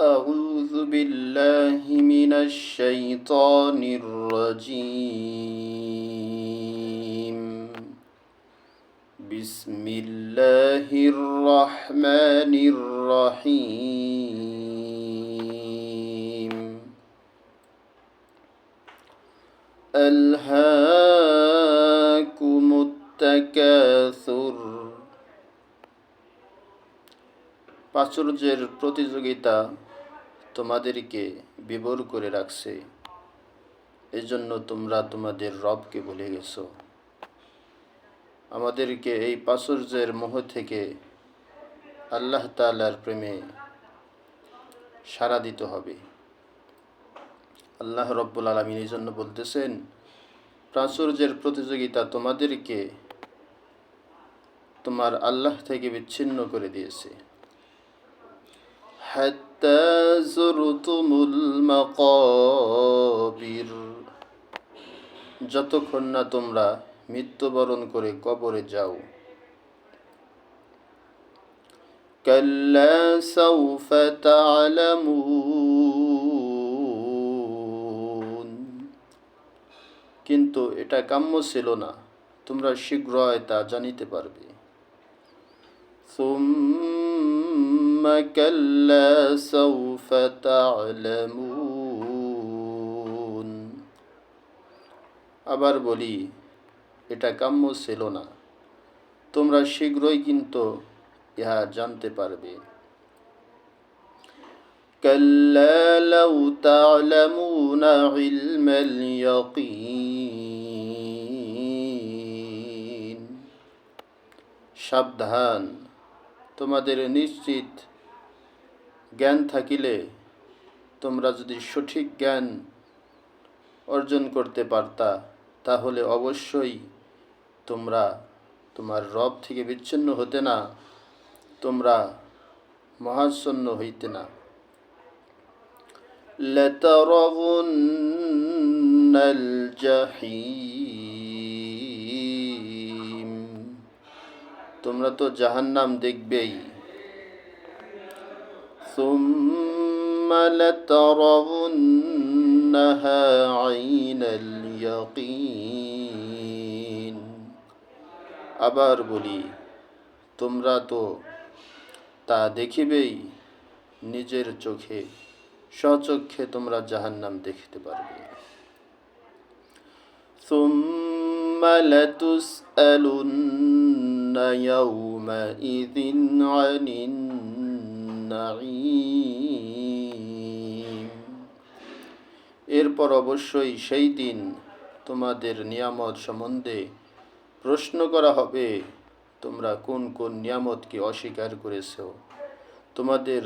أعوذ بالله من الشيطان الرجيم. بسم الله الرحمن الرحيم. ألهاكم التكاثر. প্রাচুর্যের প্রতিযোগিতা তোমাদেরকে বিবর করে রাখছে। এজন্য তোমরা তোমাদের রবকে ভুলে গেছো। আমাদেরকে এই প্রাচুর্যের মোহ থেকে আল্লাহ তাআলার প্রেমে সাড়া দিতে হবে। আল্লাহ রব্বুল আলমিন এই জন্য বলতেছেন প্রাচুর্যের প্রতিযোগিতা তোমাদেরকে তোমার আল্লাহ থেকে বিচ্ছিন্ন করে দিয়েছে। حتى زرتم المقابر যতক্ষণ না তোমরা মৃত্যুবরণ করে কবরে যাও كلا سوف تعلمون কিন্তু এটা কাম্য ছিল না তোমরা শীঘ্রই তা জানিতে পারবে ثم كلا سوف تعلمون আবার বলি এটা কাম্য ছিল না তোমরা শীঘ্রই কিন্তু ইহা জানতে পারবে كلا لو تعلمون علم اليقين সাবধান তোমাদের নিশ্চিত জ্ঞান থাকিলে তোমরা যদি সঠিক জ্ঞান অর্জন করতে পারতা তাহলে অবশ্যই তোমরা তোমার রব থেকে বিচ্ছিন্ন হতে না তোমরা মহাচ্ছন্ন হইতে না لترون الجحيم তোমরা তো জাহান্নাম দেখবেই ثم لترونها عين اليقين আবার বলি তোমরা তো তা দেখিবেই নিজের চোখে স্বচক্ষে তোমরা জাহান্নাম দেখতে পারবে ثم لتسألن يومئذ عن النعيم এরপর অবশ্যই সেই দিন তোমাদের নিয়ামত সম্বন্ধে প্রশ্ন করা হবে তোমরা কোন কোন নিয়ামতকে অস্বীকার করেছ তোমাদের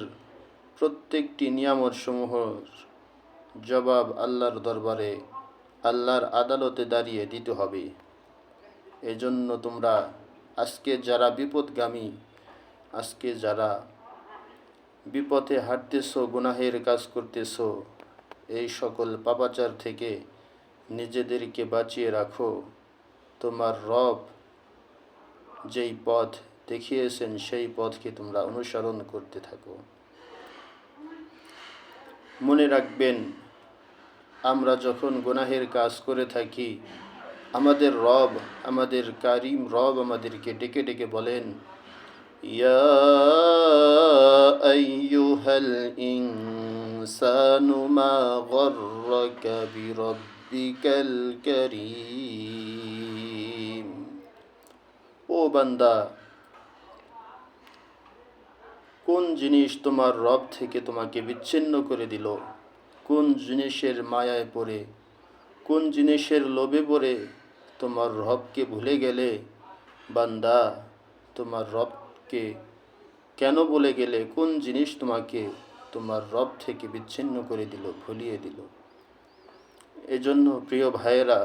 প্রত্যেকটি নিয়ামত সমূহর জবাব আল্লাহর দরবারে আল্লাহর আদালতে দাঁড়িয়ে দিতে হবে এজন্য তোমরা আজকে যারা বিপদগামী আজকে যারা বিপথে হাঁটতেছ, গুনাহের কাজ করতেছ, এই সকল পাপাচার থেকে নিজেদেরকে বাঁচিয়ে রাখো। তোমার রব যেই পথ দেখিয়েছেন, সেই পথকে তোমরা অনুসরণ করতে থাকো। মনে রাখবেন, আমরা যখন গুনাহের কাজ করে থাকি, আমাদের রব, আমাদের কারিম রব আমাদেরকে ডেকে ডেকে বলেন ইয়া আইয়ুহাল ইনসানু মা গররাকা বিরব্বিকাল কারীম ও বান্দা, কোন জিনিস তোমার রব থেকে তোমাকে বিচ্ছিন্ন করে দিল? কোন জিনিসের মায়ায় পড়ে? কোন জিনিসের লোভে পড়ে? তোমার রবকে ভুলে গেলে বান্দা, তোমার রবকে কেন বলে গেলে? কোন জিনিস তোমাকে তোমার রব থেকে বিচ্ছিন্ন করে দিল, ভুলিয়ে দিল? এজন্য প্রিয় ভাইয়েরা,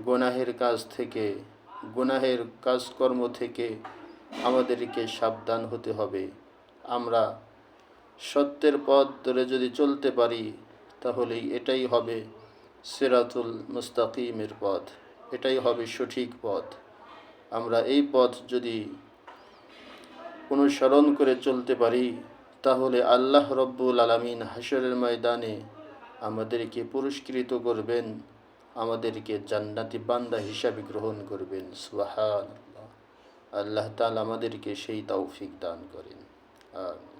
গোনাহের কাজ থেকে, গোনাহের কাজকর্ম থেকে আমাদেরকে সাবধান হতে হবে। আমরা সত্যের পথ ধরে যদি চলতে পারি, তাহলেই এটাই হবে সেরাতুল মুস্তাকিমের পথ। এটাই হবে সঠিক পথ। আমরা এই পথ যদি অনুসরণ করে চলতে পারি, তাহলে আল্লাহ রব্বুল আলমিন হাসরের ময়দানে আমাদেরকে পুরস্কৃত করবেন, আমাদেরকে জান্নাতি বান্দা হিসাবে গ্রহণ করবেন। সুহান আল্লাহ তালা আমাদেরকে সেই তৌফিক দান করেন। আমিন।